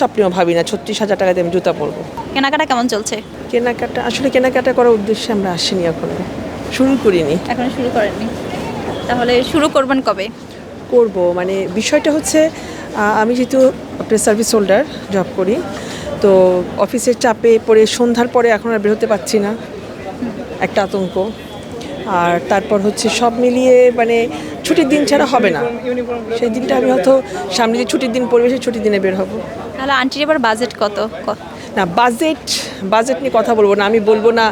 স্বপ্নেও ভাবি না ছত্রিশ হাজার টাকাতে আমি জুতা পরবো। কেনাকাটা কেমন চলছে? কেনাকাটা আসলে কেনাকাটা করার উদ্দেশ্যে আমরা আসিনি এখনও। শুরু করিনি। এখন শুরু করেননি। তাহলে শুরু করবেন কবে? করব মানে বিষয়টা হচ্ছে আমি যেহেতু আপনার সার্ভিস হোল্ডার জব করি তো অফিসের চাপে পড়ে সন্ধ্যার পরে এখন আর বেরোতে পারছি না। একটা আতঙ্ক। আর তারপর হচ্ছে সব মিলিয়ে মানে ছুটির দিন ছাড়া হবে না। সেই দিনটা আমি হয়তো সামনে যে ছুটির দিন পড়বে সেই ছুটির দিনে বের হব। তাহলে আন্টির এবার বাজেট কত? না বাজেট বাজেট নিয়ে কথা বলব না। আমি বলব না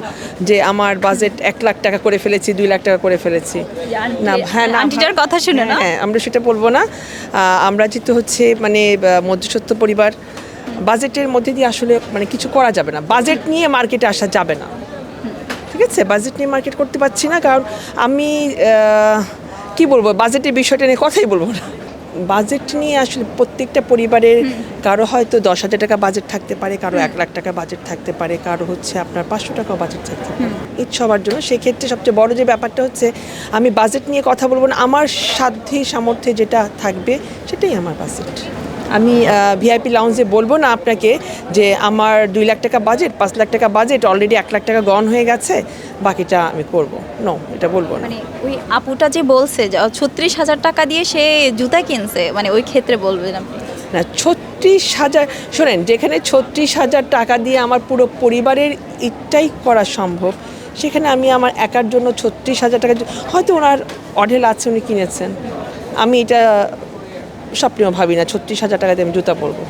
যে আমার বাজেট এক লাখ টাকা করে ফেলেছি দুই লাখ টাকা করে ফেলেছি। না হ্যাঁ না আন্টিটার কথা শুনে না হ্যাঁ আমরা সেটা বলব না। আমরা যেহেতু হচ্ছে মানে মধ্যসত্ত্ব পরিবার বাজেটের মধ্যে দিয়ে আসলে মানে কিছু করা যাবে না। বাজেট নিয়ে মার্কেটে আসা যাবে না। ঠিক আছে? বাজেট নিয়ে মার্কেট করতে পারছি না কারণ আমি কি বলব? বাজেটের বিষয়টা নিয়ে কথাই বলব না। বাজেট নিয়ে আসলে প্রত্যেকটা পরিবারের কারও হয়তো দশ হাজার টাকা বাজেট থাকতে পারে কারও এক লাখ টাকা বাজেট থাকতে পারে কারও হচ্ছে আপনার পাঁচশো টাকা বাজেট থাকতে পারে। ঈদ সবার জন্য সেক্ষেত্রে সবচেয়ে বড় যে ব্যাপারটা হচ্ছে আমি বাজেট নিয়ে কথা বলব না আমার সাধ্যে সামর্থ্যে যেটা থাকবে সেটাই আমার বাজেট। আমি ভিআইপি লাউঞ্জে বলব না আপনাকে যে আমার দুই লাখ টাকা বাজেট পাঁচ লাখ টাকা বাজেট অলরেডি এক লাখ টাকা গন হয়ে গেছে বাকিটা আমি করব। নো এটা বলব না। মানে ওই আপুটা যে বলছে যে ছত্রিশ হাজার টাকা দিয়ে সে জুতা কিনছে মানে ওই ক্ষেত্রে বলবেন আপনি? না ছত্রিশ হাজার শোনেন যেখানে ছত্রিশ হাজার টাকা দিয়ে আমার পুরো পরিবারের ইটাই করা সম্ভব সেখানে আমি আমার একার জন্য ছত্রিশ হাজার টাকা হয়তো ওনার অঢেল আছে উনি কিনেছেন। আমি এটা স্বপ্নেও ভাবি না ছত্রিশ হাজার টাকা দিয়ে আমি জুতা পরবো।